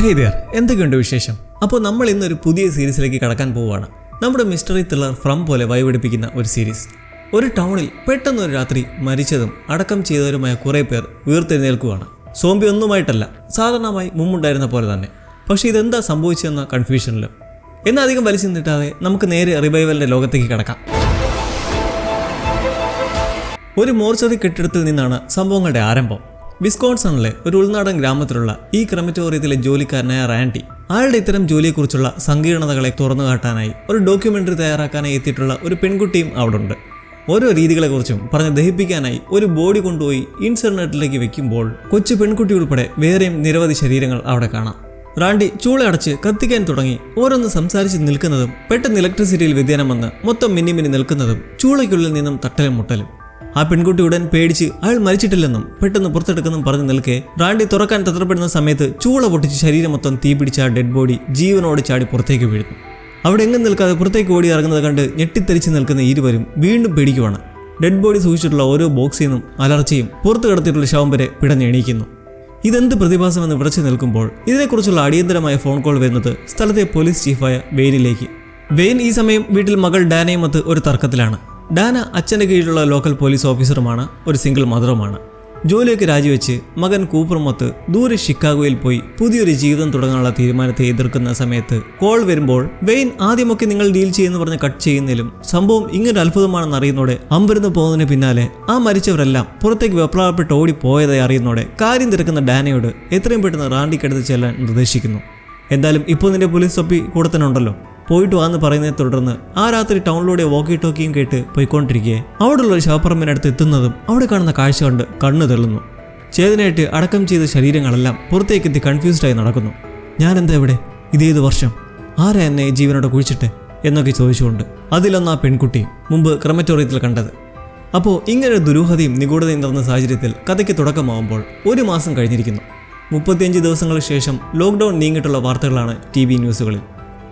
ഹേ their എന്തൊക്കെയുണ്ട് വിശേഷം? അപ്പോൾ നമ്മൾ ഇന്നൊരു പുതിയ സീരീസിലേക്ക് കടക്കാൻ പോവുകയാണ്. നമ്മുടെ മിസ്റ്ററി ത്രില്ലർ ഫ്രം പോലെ വൈവെടുപ്പിക്കുന്ന ഒരു സീരീസ്. ഒരു ടൗണിൽ പെട്ടെന്ന് ഒരു രാത്രി മരിച്ചതും അടക്കം ചെയ്തവരുമായ കുറേ പേർ വീർത്തെഴുന്നേൽക്കുകയാണ്. സോംബി ഒന്നുമായിട്ടല്ല സാധാരണമായി മുമ്പുണ്ടായിരുന്ന പോലെ തന്നെ. പക്ഷേ ഇതെന്താ സംഭവിച്ചതെന്ന കൺഫ്യൂഷനിലും എന്നാൽ അധികം വലിച്ചു നീട്ടാതെ നമുക്ക് നേരെ റിവൈവലിന്റെ ലോകത്തേക്ക് കടക്കാം. ഒരു മോർച്ചറി കെട്ടിടത്തിൽ നിന്നാണ് സംഭവങ്ങളുടെ ആരംഭം. വിസ്കോൺസണിലെ ഒരു ഉൾനാടൻ ഗ്രാമത്തിലുള്ള ഈ ക്രമറ്റോറിയത്തിലെ ജോലിക്കാരനായ റാൻഡി. ആളുടെ ഇത്തരം ജോലിയെക്കുറിച്ചുള്ള സങ്കീർണതകളെ തുറന്നു കാട്ടാനായി ഒരു ഡോക്യുമെന്ററി തയ്യാറാക്കാനായി എത്തിയിട്ടുള്ള ഒരു പെൺകുട്ടിയും അവിടെ ഉണ്ട് ഓരോ രീതികളെക്കുറിച്ചും പറഞ്ഞ് ദഹിപ്പിക്കാനായി ഒരു ബോഡി കൊണ്ടുപോയി ഇൻസർനെറ്റിലേക്ക് വെക്കുമ്പോൾ കൊച്ചു പെൺകുട്ടി ഉൾപ്പെടെ വേറെയും നിരവധി ശരീരങ്ങൾ അവിടെ കാണാം. റാണ്ടി ചൂളയടച്ച് കത്തിക്കാൻ തുടങ്ങി. ഓരോന്ന് സംസാരിച്ച് നിൽക്കുന്നതും പെട്ടെന്ന് ഇലക്ട്രിസിറ്റിയിൽ വ്യതിയാനം വന്ന് മൊത്തം മിന്നി മിന്നി നിൽക്കുന്നതും ചൂളയ്ക്കുള്ളിൽ നിന്നും തട്ടലും മുട്ടലും. ആ പെൺകുട്ടി ഉടൻ പേടിച്ച് അയാൾ മരിച്ചിട്ടില്ലെന്നും പെട്ടെന്ന് പുറത്തെടുക്കുന്നും പറഞ്ഞു നിൽക്കെ റാണ്ടി തുറക്കാൻ തത്രപ്പെടുന്ന സമയത്ത് ചൂള പൊട്ടിച്ച് ശരീരം മൊത്തം തീ പിടിച്ച ആ ഡെഡ് ബോഡി ജീവനോട് ചാടി പുറത്തേക്ക് വീഴുന്നു. അവിടെ എങ്ങും നിൽക്കാതെ പുറത്തേക്ക് ഓടി ഇറങ്ങുന്നത് കണ്ട് ഞെട്ടിത്തെറിച്ച് നിൽക്കുന്ന ഇരുവരും വീണ്ടും പേടിക്കുവാണ്. ഡെഡ് ബോഡി സൂക്ഷിച്ചിട്ടുള്ള ഓരോ ബോക്സിൽ നിന്നും അലർച്ചയും പുറത്തു കിടത്തിയിട്ടുള്ള ശവം വരെ പിടഞ്ഞെണീക്കുന്നു ഇതെന്ത് പ്രതിഭാസമെന്ന് വിടച്ചു നിൽക്കുമ്പോൾ ഇതിനെക്കുറിച്ചുള്ള അടിയന്തരമായ ഫോൺ കോൾ വരുന്നത് സ്ഥലത്തെ പോലീസ് ചീഫായ വെയിനിലേക്ക് വെയിൻ ഈ സമയം വീട്ടിൽ മകൾ ഡാനയുമൊത്ത് ഒരു തർക്കത്തിലാണ്. ഡാന അച്ഛന്റെ കീഴിലുള്ള ലോക്കൽ പോലീസ് ഓഫീസറുമാണ് ഒരു സിംഗിൾ മദറുമാണ്. ജോലിയൊക്കെ രാജിവെച്ച് മകൻ കൂപ്പറുമൊത്ത് ദൂരെ ഷിക്കാഗോയിൽ പോയി പുതിയൊരു ജീവിതം തുടങ്ങാനുള്ള തീരുമാനത്തെ എതിർക്കുന്ന സമയത്ത് കോൾ വരുമ്പോൾ വെയിൻ ആദ്യമൊക്കെ നിങ്ങൾ ഡീൽ ചെയ്യുന്നു പറഞ്ഞ് കട്ട് ചെയ്യുന്നതിലും സംഭവം ഇങ്ങനെ അത്ഭുതമാണെന്ന് അറിയുന്നതോടെ അമ്പരന്ന് പോകുന്നതിന് പിന്നാലെ ആ മരിച്ചവരെല്ലാം പുറത്തേക്ക് വെപ്രാളപ്പെട്ട് ഓടി പോയതായി അറിയുന്നതോടെ കാര്യം തിരക്കുന്ന ഡാനയോട് എത്രയും പെട്ടെന്ന് റാണ്ടിക്കടുത്ത് ചെല്ലാൻ നിർദ്ദേശിക്കുന്നു. എന്തായാലും ഇപ്പോൾ നിന്റെ പോലീസ് തൊപ്പി കൂടെ തന്നെ ഉണ്ടല്ലോ. പോയിട്ട് വാന്ന് പറയുന്നതിനെ തുടർന്ന് ആ രാത്രി ടൗണിലൂടെ വോക്കി ടോക്കിയും കേട്ട് പോയിക്കൊണ്ടിരിക്കെ. അവിടെയുള്ള ഒരു ശവപ്പറമ്പിനടുത്ത് എത്തുന്നതും അവിടെ കാണുന്ന കാഴ്ച കണ്ട് കണ്ണു തെള്ളുന്നു ചേതനായിട്ട് അടക്കം ചെയ്ത ശരീരങ്ങളെല്ലാം പുറത്തേക്കെത്തി കൺഫ്യൂസ്ഡായി നടക്കുന്നു. ഞാൻ എന്താ ഇവിടെ ഇതേത് വർഷം? ആരാ എന്നെ ജീവനോടെ കുഴിച്ചിട്ട്? എന്നൊക്കെ ചോദിച്ചുകൊണ്ട് അതിലൊന്നാ പെൺകുട്ടി മുമ്പ് ക്രമറ്റോറിയത്തിൽ കണ്ടത്. അപ്പോൾ ഇങ്ങനൊരു ദുരൂഹതയും നിഗൂഢതയും നിറഞ്ഞ സാഹചര്യത്തിൽ കഥയ്ക്ക് തുടക്കമാവുമ്പോൾ ഒരു മാസം കഴിഞ്ഞിരിക്കുന്നു. മുപ്പത്തിയഞ്ച് ദിവസങ്ങൾക്ക് ശേഷം ലോക്ക്ഡൗൺ നീങ്ങിയിട്ടുള്ള വാർത്തകളാണ് ടി വി ന്യൂസുകളിൽ.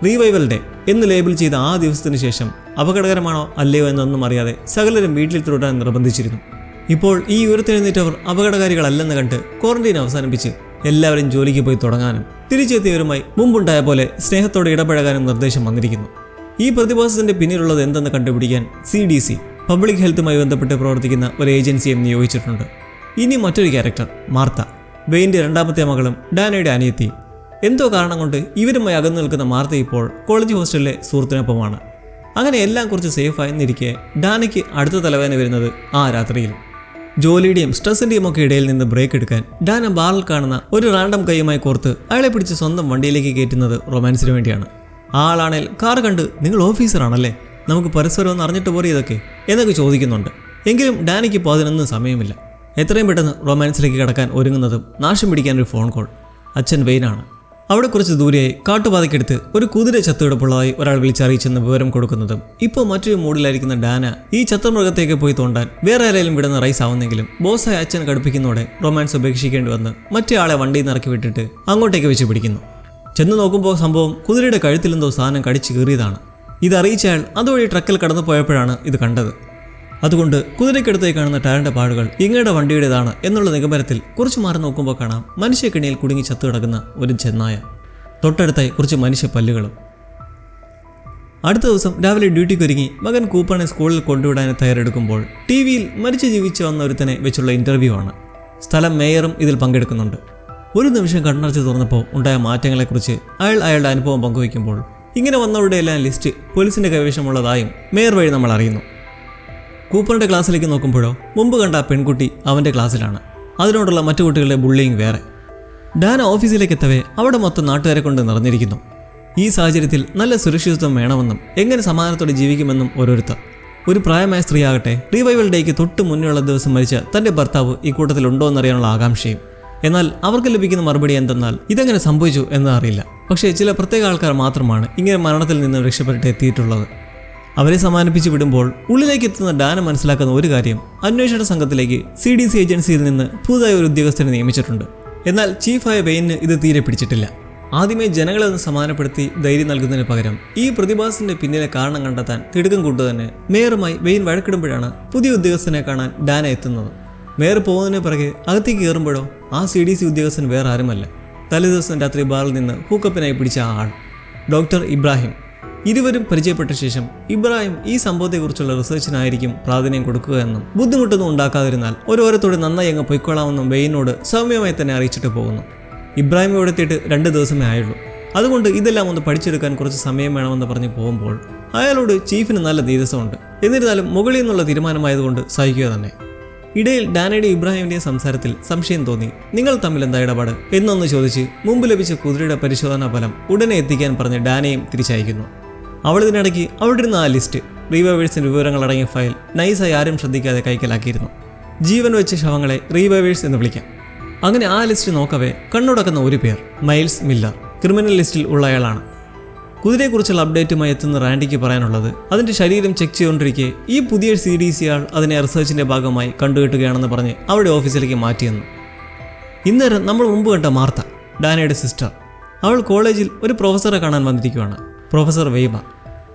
റീവൈവൽ ഡേ എന്ന് ലേബിൾ ചെയ്ത ആ ദിവസത്തിന് ശേഷം അപകടകരമാണോ അല്ലയോ എന്നൊന്നും അറിയാതെ സകലരും വീട്ടിൽ തുടരാൻ നിർബന്ധിച്ചിരുന്നു. ഇപ്പോൾ ഈ ഉയർത്തെഴുന്നേറ്റവർ അപകടകാരികളല്ലെന്ന് കണ്ട് ക്വാറന്റൈൻ അവസാനിപ്പിച്ച് എല്ലാവരും ജോലിക്ക് പോയി തുടങ്ങാനും തിരിച്ചെത്തിയവരുമായി മുമ്പുണ്ടായ പോലെ സ്നേഹത്തോടെ ഇടപഴകാനും നിർദ്ദേശം വന്നിരിക്കുന്നു. ഈ പ്രതിഭാസത്തിന്റെ പിന്നിലുള്ളത് എന്തെന്ന് കണ്ടുപിടിക്കാൻ സി ഡി സി പബ്ലിക് ഹെൽത്തുമായി ബന്ധപ്പെട്ട് പ്രവർത്തിക്കുന്ന ഒരു ഏജൻസിയെ നിയോഗിച്ചിട്ടുണ്ട്. ഇനി മറ്റൊരു ക്യാരക്ടർ മാർത്ത. വെയിന്റെ രണ്ടാമത്തെ മകളും ഡാനയുടെ അനിയത്തിയും എന്തോ കാരണം കൊണ്ട് ഇവരുമായി അകന്നു നിൽക്കുന്ന മാർത്ത ഇപ്പോൾ കോളേജ് ഹോസ്റ്റലിലെ സുഹൃത്തിനൊപ്പമാണ്. അങ്ങനെ എല്ലാം കുറച്ച് സേഫ് ആയിരുന്നിരിക്കെ ഡാനയ്ക്ക് അടുത്ത തലവേദന വരുന്നത് ആ രാത്രിയിൽ. ജോലിയുടെയും സ്ട്രെസ്സിന്റെയും ഒക്കെ ഇടയിൽ നിന്ന് ബ്രേക്ക് എടുക്കാൻ ഡാന ബാറിൽ കാണുന്ന ഒരു റാൻഡം കൈയുമായി കോർത്ത് അയാളെ പിടിച്ച് സ്വന്തം വണ്ടിയിലേക്ക് കയറ്റുന്നത് റൊമാൻസിന് വേണ്ടിയാണ്. ആളാണേൽ കാർ കണ്ട് നിങ്ങൾ ഓഫീസറാണല്ലേ നമുക്ക് പരസ്പരം ഒന്ന് അറിഞ്ഞിട്ട് പോരെ ഇതൊക്കെ? എന്നൊക്കെ ചോദിക്കുന്നുണ്ട്. എങ്കിലും ഡാനിക്ക് ഇപ്പോൾ അതിനൊന്നും സമയമില്ല. എത്രയും പെട്ടെന്ന് റൊമാൻസിലേക്ക് കടക്കാൻ ഒരുങ്ങുന്നതും നാശം പിടിക്കാൻ ഒരു ഫോൺ കോൾ അച്ഛൻ വെയിനാണ്. അവിടെ കുറച്ച് ദൂരെയായി കാട്ടുപാതയ്ക്കടുത്ത് ഒരു കുതിര ചത്തുകിടപ്പുള്ളതായി ഒരാൾ വിളിച്ചറിയിച്ചെന്ന് വിവരം കൊടുക്കുന്നതും. ഇപ്പോൾ മറ്റൊരു മൂഡിലായിരിക്കുന്ന ഡാന ഈ ചത്തമൃഗത്തേക്ക് പോയി തോണ്ടാൻ വേറെ ആരെങ്കിലും വിടുന്ന റൈസ് ആവുന്നെങ്കിലും ബോസായ അച്ഛൻ കടുപ്പിക്കുന്നതോടെ റൊമാൻസ് ഉപേക്ഷിക്കേണ്ടി വന്ന് മറ്റേ ആളെ വണ്ടിയിൽ നിന്ന് ഇറക്കി വിട്ടിട്ട് അങ്ങോട്ടേക്ക് വെച്ച് പിടിക്കുന്നു. ചെന്ന് നോക്കുമ്പോൾ സംഭവം കുതിരയുടെ കഴുത്തിലെന്തോ സാധനം കടിച്ചു കീറിയതാണ്. ഇതറിയിച്ചയാൾ അതുവഴി ട്രക്കിൽ കടന്നു പോയപ്പോഴാണ് ഇത് കണ്ടത്. അതുകൊണ്ട് കുതിരയ്ക്കടുത്തായി കാണുന്ന ടാലന്റ് പാടുകൾ ഇങ്ങയുടെ വണ്ടിയുടേതാണ് എന്നുള്ള നിഗമനത്തിൽ കുറച്ച് മാറി നോക്കുമ്പോൾ കാണാം മനുഷ്യക്കിണിയിൽ കുടുങ്ങി ചത്തു കിടക്കുന്ന ഒരു ചെന്നായ തൊട്ടടുത്തായി കുറച്ച് മനുഷ്യ പല്ലുകളും. അടുത്ത ദിവസം രാവിലെ ഡ്യൂട്ടിക്ക് ഒരുങ്ങി മകൻ കൂപ്പണെ സ്കൂളിൽ കൊണ്ടുവിടാൻ തയ്യാറെടുക്കുമ്പോൾ ടി വിയിൽ മരിച്ചു ജീവിച്ചു വന്ന ഒരുത്തനെ വെച്ചുള്ള ഇന്റർവ്യൂ ആണ്. സ്ഥലം മേയറും ഇതിൽ പങ്കെടുക്കുന്നുണ്ട്. ഒരു നിമിഷം കണ്ണടച്ച് തുറന്നപ്പോൾ ഉണ്ടായ മാറ്റങ്ങളെക്കുറിച്ച് അയാൾ അയാളുടെ അനുഭവം പങ്കുവയ്ക്കുമ്പോൾ ഇങ്ങനെ വന്നവരുടെ എല്ലാം ലിസ്റ്റ് പോലീസിന്റെ കൈവശമുള്ളതായും മേയർ വഴി നമ്മൾ അറിയുന്നു. കൂപ്പറിന്റെ ക്ലാസ്സിലേക്ക് നോക്കുമ്പോഴോ മുമ്പ് കണ്ട പെൺകുട്ടി അവന്റെ ക്ലാസ്സിലാണ്. അതിനോടുള്ള മറ്റു കുട്ടികളുടെ ബുള്ളിങ് വേറെ. ഡാന ഓഫീസിലേക്ക് എത്തവേ അവിടെ മൊത്തം നാട്ടുകാരെ കൊണ്ട് നിറഞ്ഞിരിക്കുന്നു. ഈ സാഹചര്യത്തിൽ നല്ല സുരക്ഷിതത്വം വേണമെന്നും എങ്ങനെ സമാധാനത്തോടെ ജീവിക്കുമെന്നും ഓരോരുത്തർ. ഒരു പ്രായമായ സ്ത്രീ ആകട്ടെ റീവൈവൽ ഡേക്ക് തൊട്ട് മുന്നിലുള്ള ദിവസം മരിച്ച തന്റെ ഭർത്താവ് ഈ കൂട്ടത്തിൽ ഉണ്ടോ എന്നറിയാനുള്ള ആകാംക്ഷയും. എന്നാൽ അവർക്ക് ലഭിക്കുന്ന മറുപടി എന്തെന്നാൽ ഇതെങ്ങനെ സംഭവിച്ചു എന്ന് അറിയില്ല. പക്ഷേ ചില പ്രത്യേക ആൾക്കാർ മാത്രമാണ് ഇങ്ങനെ മരണത്തിൽ നിന്ന് രക്ഷപ്പെട്ടിട്ട് എത്തിയിട്ടുള്ളത്. അവരെ സമാനിപ്പിച്ച് വിടുമ്പോൾ ഉള്ളിലേക്ക് എത്തുന്ന ഡാന മനസ്സിലാക്കുന്ന ഒരു കാര്യം അന്വേഷണ സംഘത്തിലേക്ക് സി ഡി സി ഏജൻസിയിൽ നിന്ന് പുതുതായി ഒരു ഉദ്യോഗസ്ഥനെ നിയമിച്ചിട്ടുണ്ട്. എന്നാൽ ചീഫായ വെയിന് ഇത് തീരെ പിടിച്ചിട്ടില്ല. ആദ്യമേ ജനങ്ങളെ ഒന്ന് സമാനപ്പെടുത്തി ധൈര്യം നൽകുന്നതിന് പകരം ഈ പ്രതിഭാസത്തിന്റെ പിന്നിലെ കാരണം കണ്ടെത്താൻ തിടുക്കം കൊണ്ടു തന്നെ മേയറുമായി വെയിൻ വഴക്കിടുമ്പോഴാണ് പുതിയ ഉദ്യോഗസ്ഥനെ കാണാൻ ഡാന എത്തുന്നത്. മേയർ പോകുന്നതിന് പിറകെ അകത്തേക്ക് കയറുമ്പോഴോ ആ സി ഡി സി ഉദ്യോഗസ്ഥൻ വേറെ ആരുമല്ല. തലേദിവസം രാത്രി ബാറിൽ നിന്ന് ഹൂക്കപ്പിനായി പിടിച്ച ആൾ. ഡോക്ടർ ഇബ്രാഹിം. ഇരുവരും പരിചയപ്പെട്ട ശേഷം ഇബ്രാഹിം ഈ സംഭവത്തെക്കുറിച്ചുള്ള റിസർച്ചിനായിരിക്കും പ്രാധാന്യം കൊടുക്കുക എന്നും ബുദ്ധിമുട്ടൊന്നും ഉണ്ടാക്കാതിരുന്നാൽ ഓരോരുത്തരോട് നന്നായി അങ്ങ് പൊയ്ക്കൊള്ളാമെന്നും വെയിനോട് സൗമ്യമായി തന്നെ അറിയിച്ചിട്ട് പോകുന്നു. ഇബ്രാഹിം ഇവിടെ എത്തിയിട്ട് രണ്ട് ദിവസമേ ആയുള്ളൂ. അതുകൊണ്ട് ഇതെല്ലാം ഒന്ന് പഠിച്ചെടുക്കാൻ കുറച്ച് സമയം വേണമെന്ന് പറഞ്ഞ് പോകുമ്പോൾ അയാളോട് ചീഫിന് നല്ല നീരസമുണ്ട്. എന്നിരുന്നാലും മുകളിൽ നിന്നുള്ള തീരുമാനമായതുകൊണ്ട് സഹിക്കുക തന്നെ. ഇടയിൽ ഡാനയുടെ ഇബ്രാഹിമിന്റെ സംസാരത്തിൽ സംശയം തോന്നി. നിങ്ങൾ തമ്മിൽ എന്താ ഇടപാട്? എന്നൊന്ന് ചോദിച്ച് മുമ്പ് ലഭിച്ച കുതിരയുടെ പരിശോധനാ ഫലം ഉടനെ എത്തിക്കാൻ പറഞ്ഞ് ഡാനയും തിരിച്ചയക്കുന്നു. അവൾ ഇതിനിടയ്ക്ക് അവിടെ ഇരുന്ന ആ ലിസ്റ്റ് റീവൈവേഴ്സിന്റെ വിവരങ്ങൾ അടങ്ങിയ ഫയൽ നൈസായി ആരും ശ്രദ്ധിക്കാതെ കൈക്കലാക്കിയിരുന്നു. ജീവൻ വെച്ച ശവങ്ങളെ റീവൈവേഴ്സ് എന്ന് വിളിക്കാം. അങ്ങനെ ആ ലിസ്റ്റ് നോക്കവേ കണ്ണുടക്കുന്ന ഒരു പേർ മൈൽസ് മില്ലർ ക്രിമിനൽ ലിസ്റ്റിൽ ഉള്ളയാളാണ്. കുതിരയെക്കുറിച്ചുള്ള അപ്ഡേറ്റുമായി എത്തുന്ന റാൻഡിക്ക് പറയാനുള്ളത് അതിന്റെ ശരീരം ചെക്ക് ചെയ്തുകൊണ്ടിരിക്കെ ഈ പുതിയ സി ഡി സി ആൾ അതിനെ റിസർച്ചിന്റെ ഭാഗമായി കണ്ടുകെട്ടുകയാണെന്ന് പറഞ്ഞ് അവരുടെ ഓഫീസിലേക്ക് മാറ്റിയെന്നു. ഇന്നേരം നമ്മൾ മുമ്പ് കണ്ട മാർത്ത ഡാനയുടെ സിസ്റ്റർ അവൾ കോളേജിൽ ഒരു പ്രൊഫസറെ കാണാൻ വന്നിരിക്കുകയാണ് പ്രൊഫസർ വെയ്മ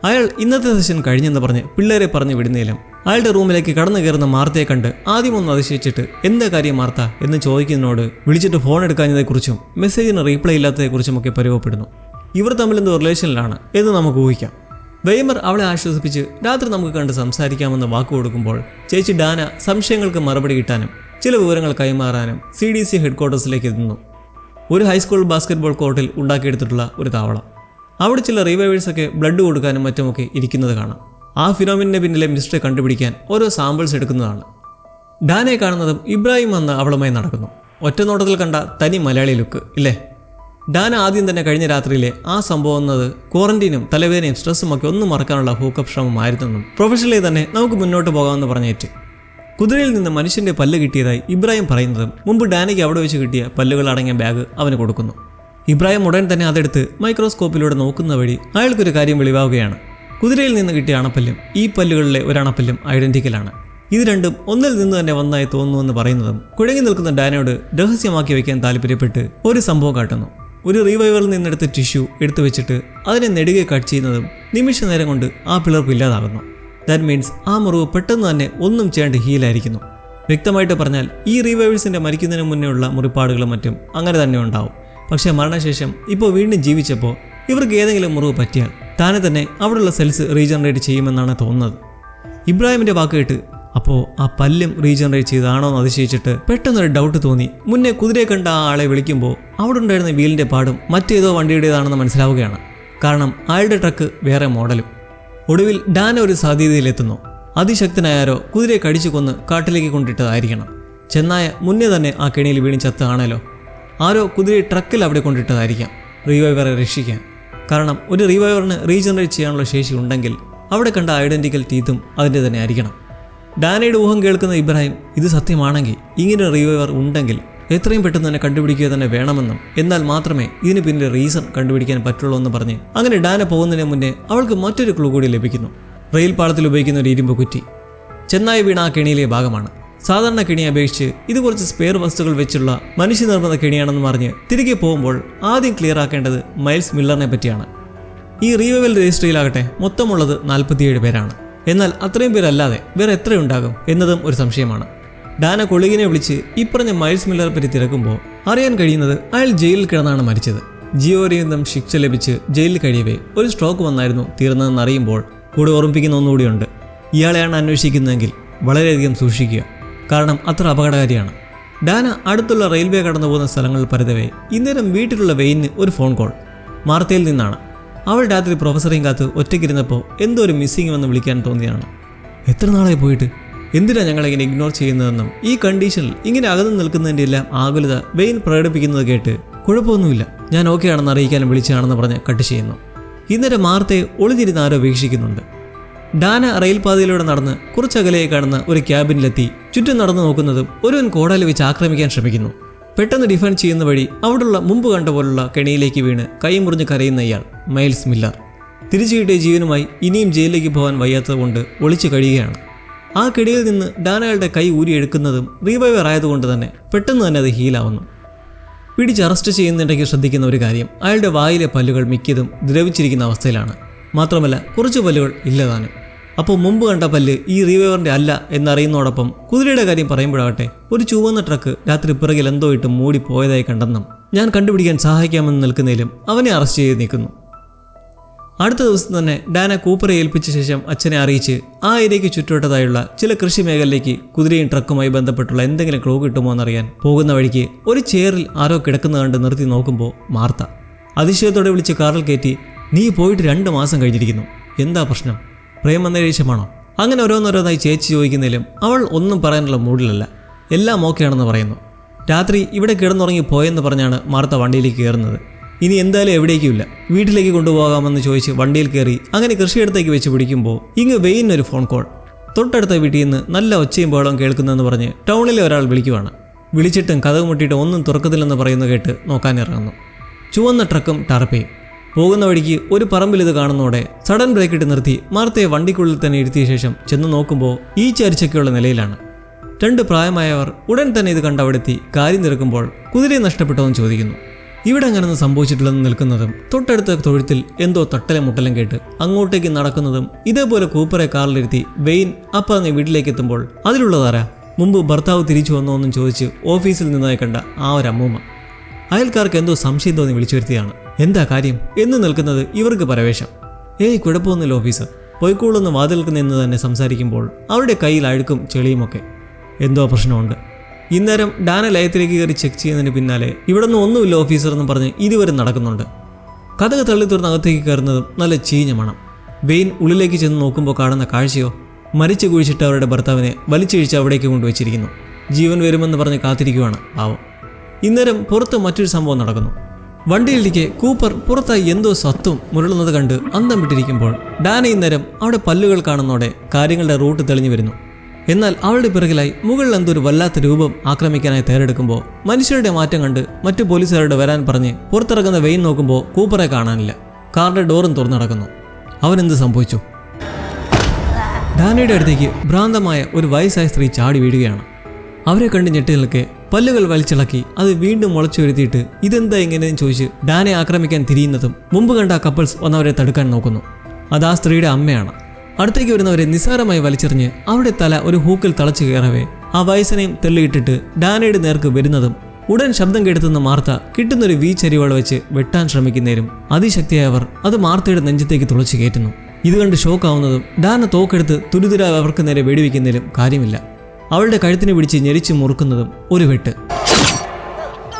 അയാൾ ഇന്നത്തെ സെഷൻ കഴിഞ്ഞെന്ന് പറഞ്ഞ് പിള്ളേരെ പറഞ്ഞു വിടുന്നേലും അയാളുടെ റൂമിലേക്ക് കടന്നു കയറുന്ന മാർത്തയെ കണ്ട് ആദ്യം ഒന്ന് അതിശയിച്ചിട്ട് എന്താ കാര്യം മാർത്ത എന്ന് ചോദിക്കുന്നതിനോട് വിളിച്ചിട്ട് ഫോൺ എടുക്കാഞ്ഞതിനെക്കുറിച്ചും മെസ്സേജിന് റീപ്ലൈ ഇല്ലാത്തതേക്കുറിച്ചുമൊക്കെ പരിവപ്പെടുന്നു ഇവർ തമ്മിൽ എന്തോ റിലേഷനിലാണ് എന്ന് നമുക്ക് ഊഹിക്കാം. വെയ്മർ അവളെ ആശ്വസിപ്പിച്ച് രാത്രി നമുക്ക് കണ്ട് സംസാരിക്കാമെന്ന് വാക്കു കൊടുക്കുമ്പോൾ ചേച്ചി ഡാന സംശയങ്ങൾക്ക് മറുപടി കിട്ടാനും ചില വിവരങ്ങൾ കൈമാറാനും സി ഡി സി ഹെഡ്ക്വാർട്ടേഴ്സിലേക്ക് എത്തുന്നു. ഒരു ഹൈസ്കൂൾ ബാസ്കറ്റ്ബോൾ കോർട്ടിൽ ഉണ്ടാക്കിയെടുത്തിട്ടുള്ള ഒരു താവളം. അവിടെ ചില റിവൈവേഴ്സൊക്കെ ബ്ലഡ് കൊടുക്കാനും മറ്റുമൊക്കെ ഇരിക്കുന്നത് കാണാം. ആ ഫിനോമിനെ പിന്നിലെ മിസ്റ്റർ കണ്ടുപിടിക്കാൻ ഓരോ സാമ്പിൾസ് എടുക്കുന്നതാണ്. ഡാനെ കാണുന്നതും ഇബ്രാഹിം വന്ന് അവളുമായി നടക്കുന്നു. ഒറ്റ നോട്ടത്തിൽ കണ്ട തനി മലയാളി ലുക്ക് ഇല്ലേ? ഡാന ആദ്യം തന്നെ കഴിഞ്ഞ രാത്രിയിലെ ആ സംഭവം എന്നത് ക്വാറന്റീനും തലവേദനയും സ്ട്രെസ്സും ഒക്കെ ഒന്നും മറക്കാനുള്ള ഹൂക്കപ്പ് ശ്രമമായിരുന്നെന്നും പ്രൊഫഷണലി തന്നെ നമുക്ക് മുന്നോട്ട് പോകാമെന്ന് പറഞ്ഞേറ്റ്. കുതിരയിൽ നിന്ന് മനുഷ്യന്റെ പല്ല് കിട്ടിയതായി ഇബ്രാഹിം പറയുന്നതും മുമ്പ് ഡാനയ്ക്ക് അവിടെ വെച്ച് കിട്ടിയ പല്ലുകൾ അടങ്ങിയ ബാഗ് അവന് കൊടുക്കുന്നു. ഇബ്രാഹിം ഉടൻ തന്നെ അതെടുത്ത് മൈക്രോസ്കോപ്പിലൂടെ നോക്കുന്ന വഴി അയാൾക്കൊരു കാര്യം വെളിവാവുകയാണ്. കുതിരയിൽ നിന്ന് കിട്ടിയ അണപ്പല്ലും ഈ പല്ലുകളിലെ ഒരു അണപ്പല്ലും ഐഡന്റിക്കലാണ്. ഇത് രണ്ടും ഒന്നിൽ നിന്ന് തന്നെ വന്നായി തോന്നുന്നുവെന്ന് പറയുന്നതും കുഴങ്ങി നിൽക്കുന്ന ഡാനോട് രഹസ്യമാക്കി വയ്ക്കാൻ താല്പര്യപ്പെട്ട് ഒരു സംഭവം കാട്ടുന്നു. ഒരു റീവൈവറിൽ നിന്നെടുത്ത ടിഷ്യൂ എടുത്തു വെച്ചിട്ട് അതിനെ നെടുകെ കട്ട് ചെയ്യുന്നതും നിമിഷ നേരം കൊണ്ട് ആ പിളർപ്പ് ഇല്ലാതാകുന്നു. ദാറ്റ് മീൻസ് ആ മുറിവ് പെട്ടെന്ന് തന്നെ ഒന്നും ചെയ്യാണ്ട് ഹീലായിരിക്കുന്നു വ്യക്തമായിട്ട് പറഞ്ഞാൽ ഈ റീവൈവേഴ്സിന്റെ മരിക്കുന്നതിന് മുന്നേ ഉള്ള മുറിപ്പാടുകളും മറ്റും അങ്ങനെ തന്നെ ഉണ്ടാവും. പക്ഷേ മരണശേഷം ഇപ്പോൾ വീണ്ടും ജീവിച്ചപ്പോൾ ഇവർക്ക് ഏതെങ്കിലും മുറിവ് പറ്റിയാൽ താനെ തന്നെ അവിടെയുള്ള സെൽസ് റീജനറേറ്റ് ചെയ്യുമെന്നാണ് തോന്നുന്നത്. ഇബ്രാഹിമിന്റെ വാക്ക് കേട്ട് അപ്പോൾ ആ പല്ലും റീജനറേറ്റ് ചെയ്താണോ എന്ന് അതിശയിച്ചിട്ട് പെട്ടെന്നൊരു ഡൗട്ട് തോന്നി. മുന്നേ കുതിരയെ കണ്ട ആ ആളെ വിളിക്കുമ്പോൾ അവിടെ ഉണ്ടായിരുന്ന വീലിന്റെ പാടും മറ്റേതോ വണ്ടിയുടേതാണെന്ന് മനസ്സിലാവുകയാണ്. കാരണം അയാളുടെ ട്രക്ക് വേറെ മോഡലും. ഒടുവിൽ ഡാന ഒരു സാധ്യതയിലെത്തുന്നു. അതിശക്തനായാരോ കുതിരയെ കടിച്ചു കൊന്ന് കാട്ടിലേക്ക് കൊണ്ടിട്ടതായിരിക്കണം. ചെന്നായ മുന്നേ തന്നെ ആ കെണിയിൽ വീണ് ചത്താണല്ലോ ആരോ കുതിരയെ ട്രക്കിൽ അവിടെ കൊണ്ടിട്ടതായിരിക്കാം. റീവൈവറെ രക്ഷിക്കാൻ. കാരണം ഒരു റീവൈവറിന് റീജനറേറ്റ് ചെയ്യാനുള്ള ശേഷി ഉണ്ടെങ്കിൽ അവിടെ കണ്ട ഐഡന്റിക്കൽ ടീത്തും അതിന്റെ തന്നെ ആയിരിക്കണം. ഡാനയുടെ ഊഹം കേൾക്കുന്ന ഇബ്രാഹിം ഇത് സത്യമാണെങ്കിൽ ഇങ്ങനെ റീവൈവർ ഉണ്ടെങ്കിൽ എത്രയും പെട്ടെന്ന് തന്നെ കണ്ടുപിടിക്കുക തന്നെ വേണമെന്നും എന്നാൽ മാത്രമേ ഇതിന് പിന്നിലെ റീസൺ കണ്ടുപിടിക്കാൻ പറ്റുള്ളൂ എന്ന് പറഞ്ഞ് അങ്ങനെ ഡാന പോകുന്നതിന് മുന്നേ അവൾക്ക് മറ്റൊരു ക്ലൂ കൂടി ലഭിക്കുന്നു. റെയിൽ പാളത്തിൽ ഉപയോഗിക്കുന്ന ഒരു ഇരുമ്പ് കുറ്റി. ചെന്നായി വീണ ആ കെണിയിലെ ഭാഗമാണ്. സാധാരണ കെണിയെ അപേക്ഷിച്ച് ഇത് കുറച്ച് സ്പെയർ വസ്തുക്കൾ വെച്ചുള്ള മനുഷ്യനിർമ്മിത കെണിയാണെന്ന് പറഞ്ഞ് തിരികെ പോകുമ്പോൾ ആദ്യം ക്ലിയർ ആക്കേണ്ടത് മൈൽസ് മില്ലറിനെ പറ്റിയാണ്. ഈ റീവൽ രജിസ്ട്രിയിലാകട്ടെ മൊത്തമുള്ളത് നാൽപ്പത്തിയേഴ് പേരാണ്. എന്നാൽ അത്രയും പേരല്ലാതെ വേറെ എത്രയുണ്ടാകും എന്നതും ഒരു സംശയമാണ്. ഡാന കൊളികിനെ വിളിച്ച് ഇപ്പറഞ്ഞ പറഞ്ഞ മൈൽസ് മില്ലറെ പറ്റി തിരക്കുമ്പോൾ അറിയാൻ കഴിയുന്നത് അയാൾ ജയിലിൽ കിടന്നാണ് മരിച്ചത്. നിന്നും ശിക്ഷ ലഭിച്ച് ജയിലിൽ കഴിയവേ ഒരു സ്ട്രോക്ക് വന്നായിരുന്നു തീർന്നതെന്ന് അറിയുമ്പോൾ കൂടെ ഓർമ്മിപ്പിക്കുന്ന ഒന്നുകൂടിയുണ്ട്. ഇയാളെയാണ് അന്വേഷിക്കുന്നതെങ്കിൽ വളരെയധികം സൂക്ഷിക്കുക. കാരണം അത്ര അപകടകാരിയാണ്. ഡാന അടുത്തുള്ള റെയിൽവേ കടന്നു പോകുന്ന സ്ഥലങ്ങളിൽ പരതവേ ഇന്നേരം വീട്ടിലുള്ള വെയിന് ഒരു ഫോൺ കോൾ. മാർത്തയിൽ നിന്നാണ്. അവൾ രാത്രി പ്രൊഫസറേയും കാത്ത് ഒറ്റയ്ക്കിരുന്നപ്പോൾ എന്തോ ഒരു മിസ്സിംഗ് വന്ന് വിളിക്കാൻ തോന്നിയാണ്. എത്ര നാളായി പോയിട്ട്? എന്തിനാണ് ഞങ്ങളിങ്ങനെ ഇഗ്നോർ ചെയ്യുന്നതെന്നും ഈ കണ്ടീഷനിൽ ഇങ്ങനെ അകന്നു നിൽക്കുന്നതിന്റെ എല്ലാം ആകുലത വെയിൻ പ്രകടിപ്പിക്കുന്നത് കേട്ട് കുഴപ്പമൊന്നുമില്ല. ഞാൻ ഓക്കെ ആണെന്ന് അറിയിക്കാനും വിളിച്ചാണെന്ന് പറഞ്ഞ് കട്ട് ചെയ്യുന്നു. ഇന്നേരം മാർത്തയെ ഒളിഞ്ഞിരുന്ന് ആരോ വീക്ഷിക്കുന്നുണ്ട്. ഡാന റെയിൽപാതയിലൂടെ നടന്ന് കുറച്ചകലെ കാണുന്ന ഒരു ക്യാബിനിലെത്തി. ചുറ്റും നടന്നു നോക്കുന്നതും ഒരുവൻ കോടാലി വെച്ച് ആക്രമിക്കാൻ ശ്രമിക്കുന്നു. പെട്ടെന്ന് ഡിഫൻഡ് ചെയ്യുന്ന വഴി അവിടെയുള്ള മുമ്പ് കണ്ട പോലുള്ള കെണിയിലേക്ക് വീണ് കൈ മുറിഞ്ഞ് കരയുന്ന ഇയാൾ മൈൽസ് മില്ലർ. തിരിച്ചു കിട്ടിയ ജീവനുമായി ഇനിയും ജയിലിലേക്ക് പോകാൻ വയ്യാത്തതുകൊണ്ട് ഒളിച്ചു കഴിയുകയാണ്. ആ കെടിയിൽ നിന്ന് ഡാനകളുടെ കൈ ഊരിയെടുക്കുന്നതും റീവൈവർ ആയതുകൊണ്ട് തന്നെ പെട്ടെന്ന് തന്നെ അത് ഹീലാവുന്നു പിടിച്ച് അറസ്റ്റ് ചെയ്യുന്നുണ്ടെങ്കിൽ ശ്രദ്ധിക്കുന്ന ഒരു കാര്യം അയാളുടെ വായിലെ പല്ലുകൾ മിക്കതും ദ്രവിച്ചിരിക്കുന്ന അവസ്ഥയിലാണ്. മാത്രമല്ല കുറച്ച് പല്ലുകൾ ഇല്ലതാനും. അപ്പോൾ മുമ്പ് കണ്ട പല്ല് ഈ റീവൈവറിന്റെ അല്ല എന്നറിയുന്നതോടൊപ്പം കുതിരയുടെ കാര്യം പറയുമ്പോഴാകട്ടെ ഒരു ചുവന്ന ട്രക്ക് രാത്രി പിറകിൽ എന്തോ ഇട്ട് മൂടി പോയതായി കണ്ടെന്നും ഞാൻ കണ്ടുപിടിക്കാൻ സഹായിക്കാമെന്ന് നിൽക്കുന്നതിലും അവനെ അറസ്റ്റ് ചെയ്ത് നിൽക്കുന്നു അടുത്ത ദിവസം തന്നെ ഡാന കൂപ്പറെ ഏൽപ്പിച്ച ശേഷം അച്ഛനെ അറിയിച്ച് ആ ഏരിയയ്ക്ക് ചുറ്റുവിട്ടതായുള്ള ചില കൃഷി മേഖലയിലേക്ക് കുതിരയും ട്രക്കുമായി ബന്ധപ്പെട്ടുള്ള എന്തെങ്കിലും ക്ലോ കിട്ടുമോ എന്നറിയാൻ പോകുന്ന വഴിക്ക് ഒരു ചെയറിൽ ആരോ കിടക്കുന്ന കണ്ട് നിർത്തി നോക്കുമ്പോൾ മാർത്ത. അതിശയത്തോടെ വിളിച്ച് കാറിൽ കയറ്റി നീ പോയിട്ട് രണ്ട് മാസം കഴിഞ്ഞിരിക്കുന്നു. എന്താ പ്രശ്നം? പ്രേമനേരീക്ഷമാണോ അങ്ങനെ ഓരോന്നോരോന്നായി ചേച്ചി ചോദിക്കുന്നതിലും അവൾ ഒന്നും പറയാനുള്ള മൂഡിലല്ല. എല്ലാം ഓക്കെയാണെന്ന് പറയുന്നു. രാത്രി ഇവിടെ കിടന്നുറങ്ങി പോയെന്ന് പറഞ്ഞാണ് മാർത്ത വണ്ടിയിലേക്ക് കയറുന്നത്. ഇനി എന്തായാലും എവിടേക്കുമില്ല. വീട്ടിലേക്ക് കൊണ്ടുപോകാമെന്ന് ചോദിച്ച് വണ്ടിയിൽ കയറി അങ്ങനെ കൃഷിയിടത്തേക്ക് വെച്ച് പിടിക്കുമ്പോൾ ഇങ്ങ് വെയിനൊരു ഫോൺ കോൾ. തൊട്ടടുത്ത വീട്ടിൽ നിന്ന് നല്ല ഒച്ചയും ബഹളവും കേൾക്കുന്നതെന്ന് പറഞ്ഞ് ടൗണിലെ ഒരാൾ വിളിക്കുവാണ്. വിളിച്ചിട്ടും കഥ മുട്ടിയിട്ടും ഒന്നും തുറക്കത്തില്ലെന്ന് പറയുന്നു കേട്ട് നോക്കാനിറങ്ങുന്നു. ചുവന്ന ട്രക്കും ടർപ്പയും. പോകുന്ന വഴിക്ക് ഒരു പറമ്പിൽ ഇത് കാണുന്നതോടെ സഡൻ ബ്രേക്ക് ഇട്ട് നിർത്തി മാർത്തയെ വണ്ടിക്കുള്ളിൽ തന്നെ ഇരുത്തിയ ശേഷം ചെന്ന് നോക്കുമ്പോൾ ഈ ചരിച്ചൊക്കെയുള്ള നിലയിലാണ്. രണ്ട് പ്രായമായവർ ഉടൻ തന്നെ ഇത് കണ്ട് അവിടെത്തി കാര്യം തിരക്കുമ്പോൾ കുതിരയെ നഷ്ടപ്പെട്ടോന്ന് ചോദിക്കുന്നു. ഇവിടെ അങ്ങനൊന്നും സംഭവിച്ചിട്ടില്ലെന്ന് നിൽക്കുന്നതും തൊട്ടടുത്ത തൊഴുത്തിൽ എന്തോ തട്ടലും മുട്ടലും കേട്ട് അങ്ങോട്ടേക്ക് നടക്കുന്നതും ഇതേപോലെ കൂപ്പറെ കാറിലിരുത്തി വെയിൻ അപ്പറഞ്ഞ് വീട്ടിലേക്ക് എത്തുമ്പോൾ അതിലുള്ളതാരാ? മുമ്പ് ഭർത്താവ് തിരിച്ചു വന്നോ എന്നും ചോദിച്ച് ഓഫീസിൽ നിന്നായി കണ്ട ആ ഒരു അമ്മൂമ്മ അയൽക്കാർക്ക് എന്തോ സംശയം തോന്നി വിളിച്ചു വരുത്തിയാണ് എന്താ കാര്യം? എന്ന് നിൽക്കുന്നത് ഇവർക്ക് പരവേശം. ഏയ് കുഴപ്പമൊന്നുമില്ല ഓഫീസർ. പോയിക്കോളൊന്ന് വാതിൽക്ക് നിന്ന് തന്നെ സംസാരിക്കുമ്പോൾ അവരുടെ കയ്യിൽ അഴുക്കും ചെളിയുമൊക്കെ. എന്തോ പ്രശ്നമുണ്ട്. ഇന്നേരം ഡാന ലയത്തിലേക്ക് കയറി ചെക്ക് ചെയ്യുന്നതിന് പിന്നാലെ ഇവിടെ നിന്ന് ഒന്നുമില്ല ഓഫീസർ എന്ന് പറഞ്ഞ് ഇതുവരെ നടക്കുന്നുണ്ട്. കഥക തള്ളി തുറന്ന് അകത്തേക്ക് കയറുന്നതും നല്ല ചീഞ്ഞ മണം. വെയിൻ ഉള്ളിലേക്ക് ചെന്ന് നോക്കുമ്പോൾ കാണുന്ന കാഴ്ചയോ? മരിച്ചു കുഴിച്ചിട്ട് അവരുടെ ഭർത്താവിനെ വലിച്ചിഴിച്ച് അവിടേക്ക് കൊണ്ടുവച്ചിരിക്കുന്നു. ജീവൻ വരുമെന്ന് പറഞ്ഞ് കാത്തിരിക്കുവാണ് പാവം. ഇന്നേരം പുറത്ത് മറ്റൊരു സംഭവം നടക്കുന്നു. വണ്ടിയിലേക്ക് കൂപ്പർ പുറത്തായി എന്തോ സത്തും മുരളുന്നത് കണ്ട് അന്തം വിട്ടിരിക്കുമ്പോൾ ഡാന ഇന്നേരം അവിടെ പല്ലുകൾ കാണുന്നതോടെ കാര്യങ്ങളുടെ റൂട്ട് തെളിഞ്ഞു വരുന്നു. എന്നാൽ അവളുടെ പിറകിലായി മുകളിൽ എന്തോ ഒരു വല്ലാത്ത രൂപം ആക്രമിക്കാനായി തയ്യാറെടുക്കുമ്പോൾ മനുഷ്യരുടെ മാറ്റം കണ്ട് മറ്റു പോലീസുകാരോട് വരാൻ പറഞ്ഞ് പുറത്തിറങ്ങുന്ന വെയിൻ നോക്കുമ്പോൾ കൂപ്പറെ കാണാനില്ല. കാറിന്റെ ഡോറും തുറന്നു നടക്കുന്നു. അവനെന്ത് സംഭവിച്ചു? ഡാനയുടെ അടുത്തേക്ക് ഭ്രാന്തമായ ഒരു വയസ്സായ സ്ത്രീ ചാടി വീഴുകയാണ്. അവരെ കണ്ട് ഞെട്ടി നിൽക്കെ പല്ലുകൾ വലിച്ചിളക്കി അത് വീണ്ടും മുളച്ചുവരുത്തിയിട്ട് ഇതെന്താ ഇങ്ങനെയെന്ന് ചോദിച്ച് ഡാനെ ആക്രമിക്കാൻ തിരിയുന്നതും മുമ്പ് കണ്ട കപ്പിൾസ് വന്നവരെ തടുക്കാൻ നോക്കുന്നു. അത് ആ സ്ത്രീയുടെ അമ്മയാണ്. അടുത്തേക്ക് വരുന്നവരെ നിസ്സാരമായി വലിച്ചെറിഞ്ഞ് അവിടെ തല ഒരു ഹൂക്കിൽ തളച്ചു കയറവേ ആ വയസ്സനെയും തെള്ളിയിട്ടിട്ട് ഡാനയുടെ നേർക്ക് വരുന്നതും ഉടൻ ശബ്ദം കേട്ടുന്ന മാർത്ത കിട്ടുന്നൊരു വീച്ചരിവള വെച്ച് വെട്ടാൻ ശ്രമിക്കുന്നേരും. അതിശക്തിയായവർ അത് മാർത്തയുടെ നെഞ്ചത്തേക്ക് തുളച്ചു കയറ്റുന്നു. ഇത് കണ്ട് ഷോക്കാവുന്നതും ഡാന തോക്കെടുത്ത് തുരിതുര അവർക്ക് നേരെ വെടിവെക്കുന്നതിലും കാര്യമില്ല. അവളുടെ കഴുത്തിനെ പിടിച്ച് ഞെരിച്ച് മുറുക്കുന്നതും ഒരു വെട്ട്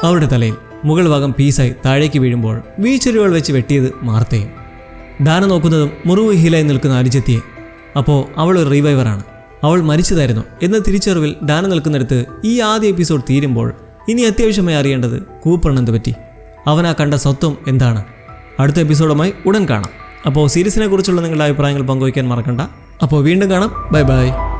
അവളുടെ തലയിൽ മുകൾ ഭാഗം പീസായി താഴേക്ക് വീഴുമ്പോൾ വീച്ചെരുവൾ വെച്ച് വെട്ടിയത് മാർത്തയും. ദാന നോക്കുന്നതും മുറിവ് നിൽക്കുന്ന അനുജത്തിയെ. അപ്പോൾ അവൾ ഒരു റീവൈവറാണ് അവൾ മരിച്ചതായിരുന്നു. എന്ന തിരിച്ചറിവിൽ ഡാന നിൽക്കുന്നിടത്ത് ഈ ആദ്യ എപ്പിസോഡ് തീരുമ്പോൾ ഇനി അത്യാവശ്യമായി അറിയേണ്ടത് കൂപ്പറിനെന്ത് പറ്റി? അവനാ കണ്ട സ്വത്വം എന്താണ്? അടുത്ത എപ്പിസോഡുമായി ഉടൻ കാണാം. അപ്പോൾ സീരീസിനെ കുറിച്ചുള്ള നിങ്ങളുടെ അഭിപ്രായങ്ങൾ പങ്കുവയ്ക്കാൻ മറക്കണ്ട. അപ്പോൾ വീണ്ടും കാണാം. Bye bye.